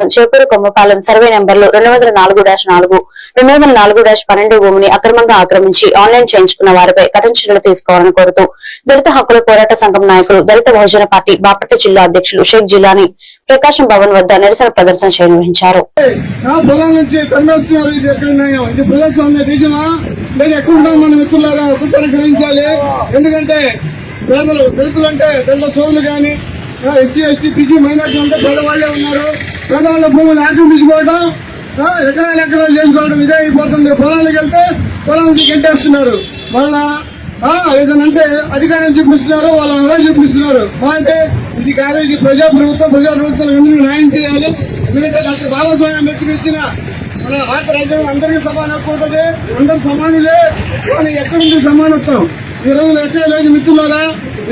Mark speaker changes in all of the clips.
Speaker 1: Chepur కొమ్మపాలెం survey నెంబర్లు రెండు వందల నాలుగు డాష్ నాలుగు రెండు వందల నాలుగు డాష్ పన్నెండు భూమిని అక్రమంగా ఆక్రమించి ఆన్లైన్ చేయించుకున్న వారిపై కఠిన చర్యలు తీసుకోవాలని కోరుతూ దళిత హక్కుల పోరాట సంఘం నాయకులు దళిత బహుజన పార్టీ బాపట్ల జిల్లా అధ్యక్షులు షేక్ జిల్లాని ప్రకాశం భవన్ వద్ద నిరసన ప్రదర్శన నిర్వహించారు
Speaker 2: ఎందుకంటే పేదలు దళితులు అంటే దళిత సోదరులు కానీ ఎస్సీ ఎస్టీ బీసీ మైనార్టీ అంటే పేదవాళ్ళే ఉన్నారు. పేదవాళ్ళ భూములు ఆక్రమించుకోవడం ఆ, ఎకరాలు ఎకరాలు చేసుకోవడం ఇదే అయిపోతుంది. పొలాలకు వెళ్తే పొలానికి గెంటేస్తున్నారు. మళ్ళా ఏదైనా ఏదనంటే అధికారం చూపిస్తున్నారు వాళ్ళ ఎవరో చూపిస్తున్నారు. అయితే ఇది కాదు ఇది ప్రజా ప్రభుత్వం ప్రజా ప్రభుత్వం అందరికీ న్యాయం చేయాలి. ఎందుకంటే డాక్టర్ బాబాసాహెబ్ అంబేద్కర్ ఇచ్చిన మన భారత రాజ్యాంగం అందరికీ సమాన ఉంటుంది అందరు సమానులే. కానీ ఎక్కడుంది సమానత్వం? ఈ రోజులు ఎక్కడ లేదు మిత్రులారా?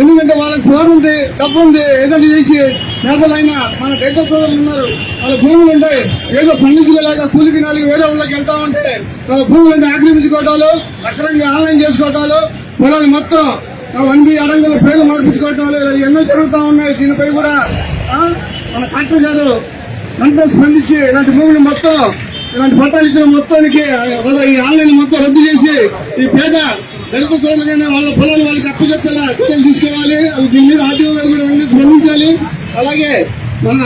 Speaker 2: ఎందుకంటే వాళ్ళకి ఫోన్ ఉంది డబ్బు ఉంది ఏదంటే చేసి నేతలైనా మన దగ్గర ఉన్నారు. వాళ్ళ భూములు ఉంటాయి. ఏదో పండించలేక కూలికి నాలుగు వేరే ఊళ్ళకి వెళ్తా ఉంటే వాళ్ళ భూములను ఆక్రమించుకోవటాలు అక్రంగా ఆన్లైన్ చేసుకోవటాలు పొలాలు మొత్తం వన్ బి అడంగుల పేర్లు మార్పించుకోవటాలు ఇలా ఎన్నో జరుగుతూ ఉన్నాయి. దీనిపై కూడా మన కలెక్టర్ గారు వెంటనే స్పందించి ఇలాంటి భూములు మొత్తం ఇలాంటి పట్టాలు ఇచ్చిన మొత్తానికి ఈ ఆన్లైన్ మొత్తం రద్దు చేసి ఈ పేద దళిత సోదరులైన వాళ్ళ పొలాలు వాళ్ళకి అప్పు చెప్పేలా చర్యలు తీసుకోవాలి. అది దీని మీద ఆర్టీఓ గారు కూడా స్పందించాలి. అలాగే మన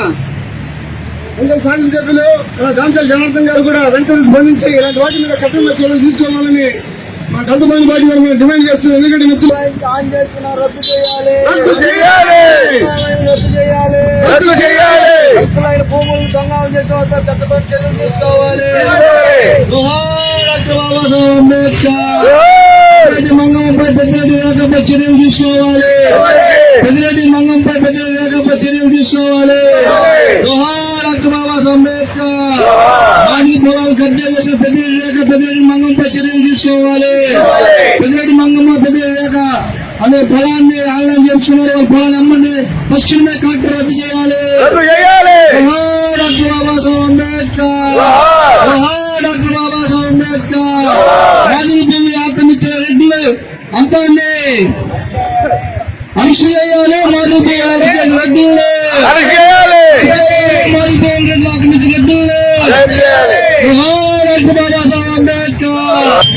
Speaker 2: ఇంకా సాధన సభ్యులు దాంచాల జనార్దన్ గారు కూడా వెంటనే స్పందించి ఇలాంటి వాటి మీద కఠిన చర్యలు తీసుకోవాలని మా దళితమైన పార్టీ గారు మేము డిమాండ్ చేస్తున్నాం ఎందుకంటే మిత్రులు
Speaker 3: ఆన్ రద్దు చేయాలి.
Speaker 2: రద్దు చేయాలి!
Speaker 3: రద్దు చేయాలి.
Speaker 2: రద్దు చేయాలి!
Speaker 3: హక్కులైన భూములు దొంగలు చేసిన వాటిపై చర్యలు తీసుకోవాలి.
Speaker 2: అంబేద్కర్ పెద్దిరెడ్డి మంగంపై పెద్దిరెడ్డి రేఖపై చర్యలు తీసుకోవాలి. పెద్దిరెడ్డి మంగంపై పెద్దిరెడ్డి రేఖపై చర్యలు తీసుకోవాలి. డాక్టర్ బాబాసాహెబ్ అంబేద్కర్. మాజీ పొలాలు కబ్జా చేసిన పెద్దిరెడ్డి రేఖ పెద్దిరెడ్డి మంగంపై చర్యలు తీసుకోవాలి. పెద్దిరెడ్డి మంగమ్మ పెద్దిరెడ్డి రేఖ అనే పొలాన్ని ఆన్లైన్ చేయించుకున్నారు వాళ్ళ పొలాన్ని అమ్మండి తక్షణమే కాంట్రాక్ట్ రద్దు చేయాలి. డాక్టర్ బాబాసాహెబ్ అంబేద్కర్. డాక్టర్ బాబాసాహెబ్ అంబేద్కర్. గాంధీ భూమి ఆక్రమించిన రెడ్డిలు అరెస్ట్ చేయాలి మాది బాబాసాహెబ్ అంబేద్కర్.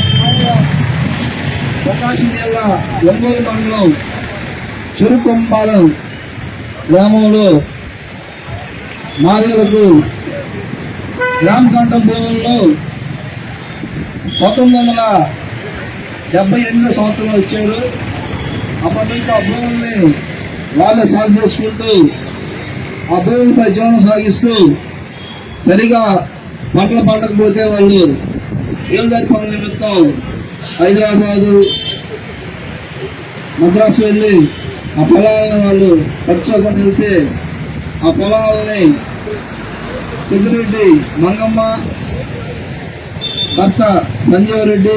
Speaker 2: ప్రకాశం జిల్లా ఒంగోలు మండలం చెరుకొంపాలెం గ్రామంలో మాదిలకు గ్రామకాండం భూముల్లో పంతొమ్మిది వందల డెబ్బై ఎనిమిదో సంవత్సరంలో వచ్చారు అప్పటి నుంచి ఆ భూముల్ని వాళ్ళే సాగు చేసుకుంటూ ఆ భూమిపై జీవనం సాగిస్తూ సరిగా పంటలు పండకపోతే వాళ్ళు ఏలుదారి పనుల నిమిత్తం హైదరాబాదు మద్రాసు వెళ్ళి ఆ పొలాలను వాళ్ళు పట్టుకోకుండా వెళ్తే ఆ పొలాలని పెద్దిరెడ్డి మంగమ్మ భర్త సంజీవరెడ్డి